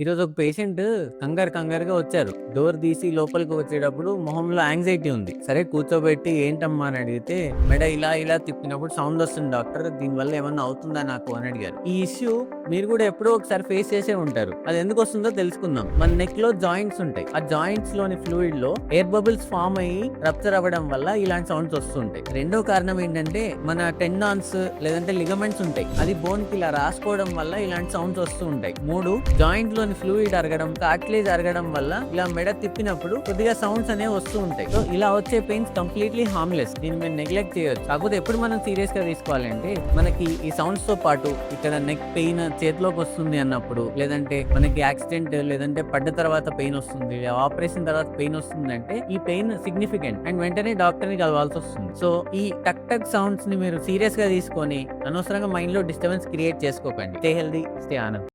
ఈరోజు ఒక పేషెంట్ కంగారు కంగారుగా వచ్చారు. డోర్ తీసి లోపలికి వచ్చేటప్పుడు మొహంలో యాంగ్జైటీ ఉంది. సరే కూర్చోబెట్టి ఏంటమ్మా అని అడిగితే మెడ ఇలా ఇలా తిప్పినప్పుడు సౌండ్ వస్తుంది డాక్టర్ దీనివల్ల ఏమన్నా అవుతుందా నాకు అని అడిగారు. ఈ ఇష్యూ మీరు కూడా ఎప్పుడో ఒకసారి ఫేస్ చేసే ఉంటారు. అది ఎందుకు వస్తుందో తెలుసుకుందాం. మన నెక్లో జాయింట్స్ ఉంటాయి. ఆ జాయింట్స్లోని ఫ్లూయిడ్లో ఎయిర్ బబుల్స్ ఫామ్ అయ్యి రప్చర్ అవ్వడం వల్ల ఇలాంటి సౌండ్స్ వస్తుంటాయి. రెండో కారణం ఏంటంటే మన టెండాన్స్ లేదంటే లిగమెంట్స్ ఉంటాయి. అది బోన్కి ఇలా రాసుకోవడం వల్ల ఇలాంటి సౌండ్స్ వస్తూ ఉంటాయి. మూడు జాయింట్ లోని ఫ్లూయిడ్ అరగడం కార్టిలేజ్ అరగడం వల్ల ఇలా మెడ తిప్పినప్పుడు కొద్దిగా సౌండ్స్ అనేవి వస్తూ ఉంటాయి. సో ఇలా వచ్చే పెయిన్స్ కంప్లీట్లీ హార్మ్లెస్ దీన్ని మేము నెగ్లెక్ట్ చేయొచ్చు. కాకపోతే ఎప్పుడు మనం సీరియస్గా తీసుకోవాలంటే మనకి ఈ సౌండ్స్తో పాటు ఇక్కడ నెక్ పెయిన్ చేతిలోకి వస్తుంది అన్నప్పుడు లేదంటే మనకి యాక్సిడెంట్ లేదంటే పడ్డ తర్వాత పెయిన్ వస్తుంది ఆపరేషన్ తర్వాత పెయిన్ వస్తుంది అంటే ఈ పెయిన్ సిగ్నిఫికెంట్ అండ్ వెంటనే డాక్టర్ని కలవాల్సి వస్తుంది. సో ఈ టక్ టక్ సౌండ్స్ని మీరు సీరియస్గా తీసుకొని అనవసరంగా మైండ్లో డిస్టర్బెన్స్ క్రియేట్ చేసుకోకండి. Stay healthy stay Anand.